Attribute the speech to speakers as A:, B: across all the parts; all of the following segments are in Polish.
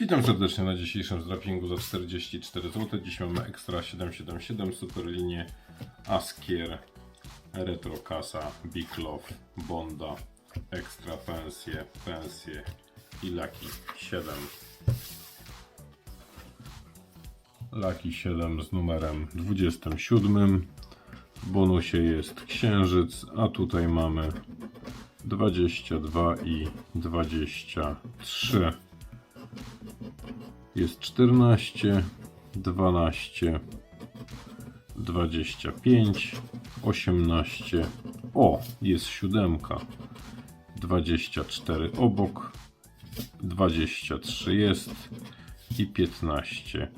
A: Witam serdecznie na dzisiejszym zdrapingu za 44 zł. Dziś mamy Extra 777 Superlinię Askier Retro Kasa Big Love Bonda Extra Pensje Pensje i Lucky 7 Lucky 7 z numerem 27 w bonusie jest księżyc, a tutaj mamy 22 i 23 jest 14, 12, 25, 18. O, jest siódemka. 24 obok, 23 jest i 15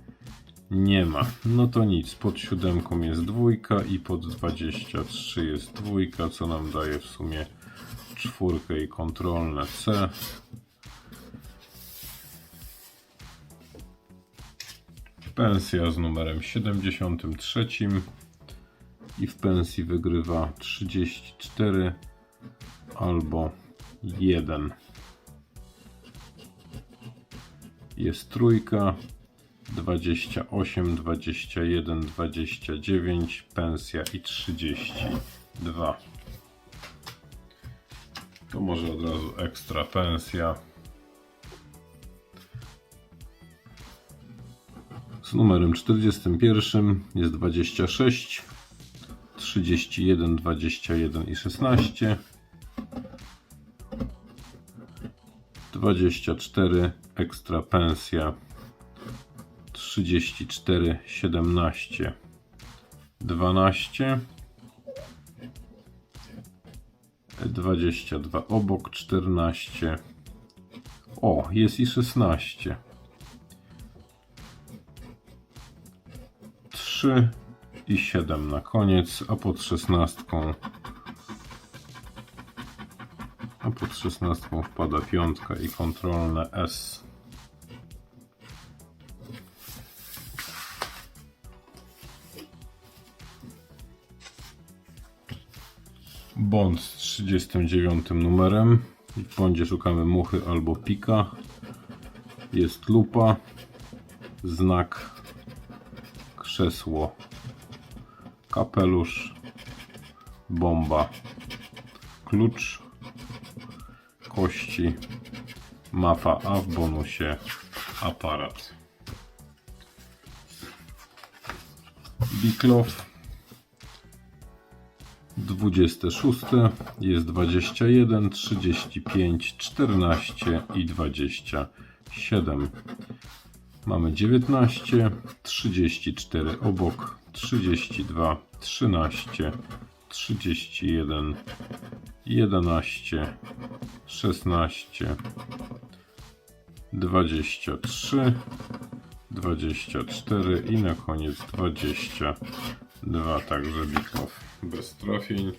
A: nie ma. No to nic, pod siódemką jest dwójka i pod 23 jest dwójka, co nam daje w sumie czwórkę i kontrolne C. Pensja z numerem 73 i w pensji wygrywa 34 albo 1. Jest trójka, 28, 21, 29, pensja i 32. To może od razu ekstra pensja. Z numerem 41 jest 26, 31, 21 i 16. 24 ekstra pensja 34 17 12 22 obok 14 o jest i 16 3 i 7 na koniec a pod 16 a pod 16 wpada piątka i kontrolne S Bond z 39 numerem. W bondzie szukamy muchy albo pika. Jest lupa, znak, krzesło, kapelusz, bomba, klucz, kości, mapa, a w bonusie. Aparat. Biklow. 26 jest 21, 35, 14 i 27. Mamy 19, 34 obok, 32, 13, 31, 11, 16, 23, 24 i na koniec 22, także Bikow bez trafień.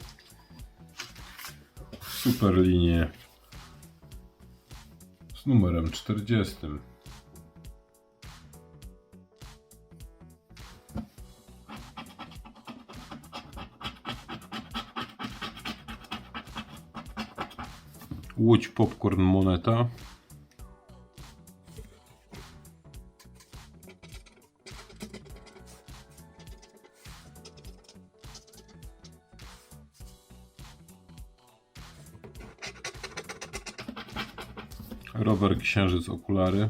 A: Super linie z numerem 40. Łódź Popcorn Moneta. Rower Księżyc Okulary.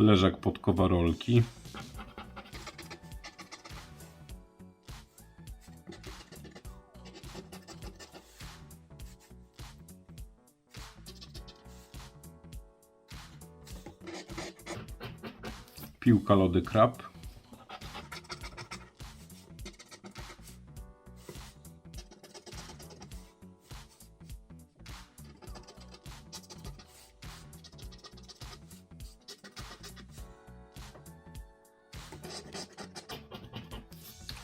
A: Leżak podkowa rolki. Piłka lody krab.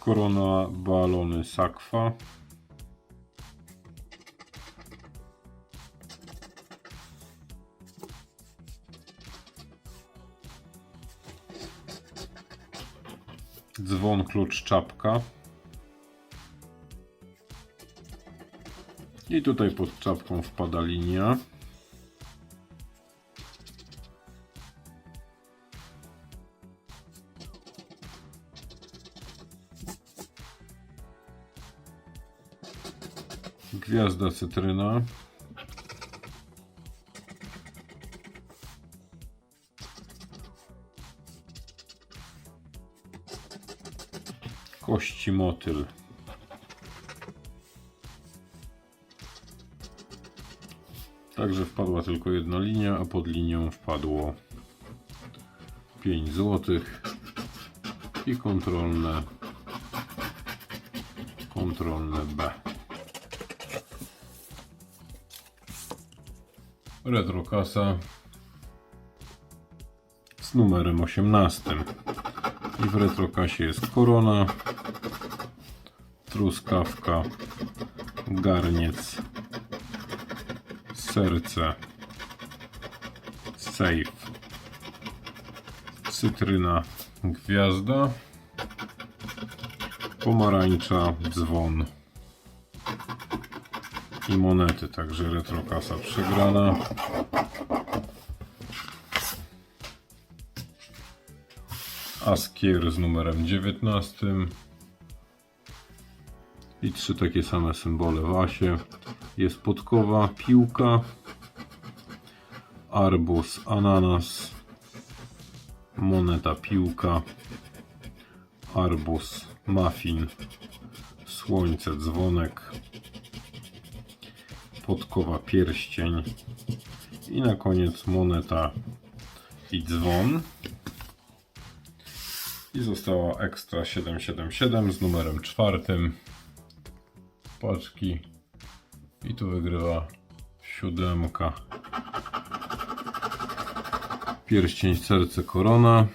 A: Korona, balony, sakwa. Dzwon, klucz, czapka. I tutaj pod czapką wpada linia. Gwiazda cytryna. Kości motyl. Także wpadła tylko jedna linia, a pod linią wpadło 5 zł i kontrolne kontrolne B. Retrokasa z numerem 18. I w retrokasie jest korona, truskawka, garniec, serce, safe, cytryna, gwiazda, pomarańcza, dzwon i monety, także retrokasa przegrana. Askier z numerem 19 i trzy takie same symbole w asie. Jest podkowa, piłka, arbuz, ananas, moneta, piłka, arbuz, muffin, słońce, dzwonek, podkowa, pierścień i na koniec moneta i dzwon. I została ekstra 777 z numerem czwartym. Paczki. I tu wygrywa siódemka. Pierścień, serce, korona.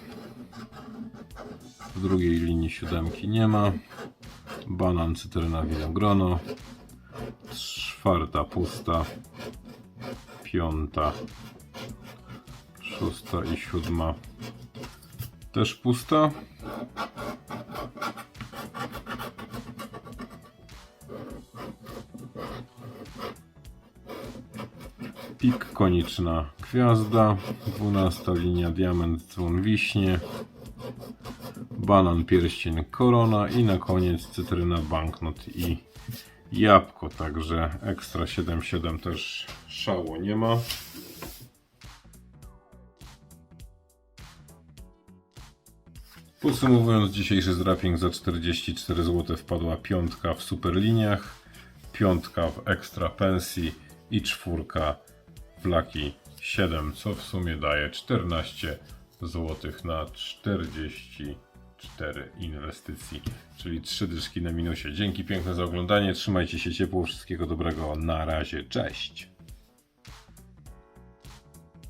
A: W drugiej linii siódemki nie ma. Banan, cytryna, winogrono. Czwarta pusta. Piąta. Szósta i siódma. Też pusta. Pik koniczna gwiazda, 12 linia diament dzwon wiśnie, banan pierścień korona i na koniec cytryna banknot i jabłko, także ekstra 77 też szału nie ma. Podsumowując dzisiejszy zdraping za 44 zł wpadła piątka w superliniach, piątka w ekstra pensji i czwórka w Lucky 7, co w sumie daje 14 zł na 44 inwestycji, czyli 3 dyszki na minusie. Dzięki piękne za oglądanie, trzymajcie się ciepło, wszystkiego dobrego, na razie, cześć!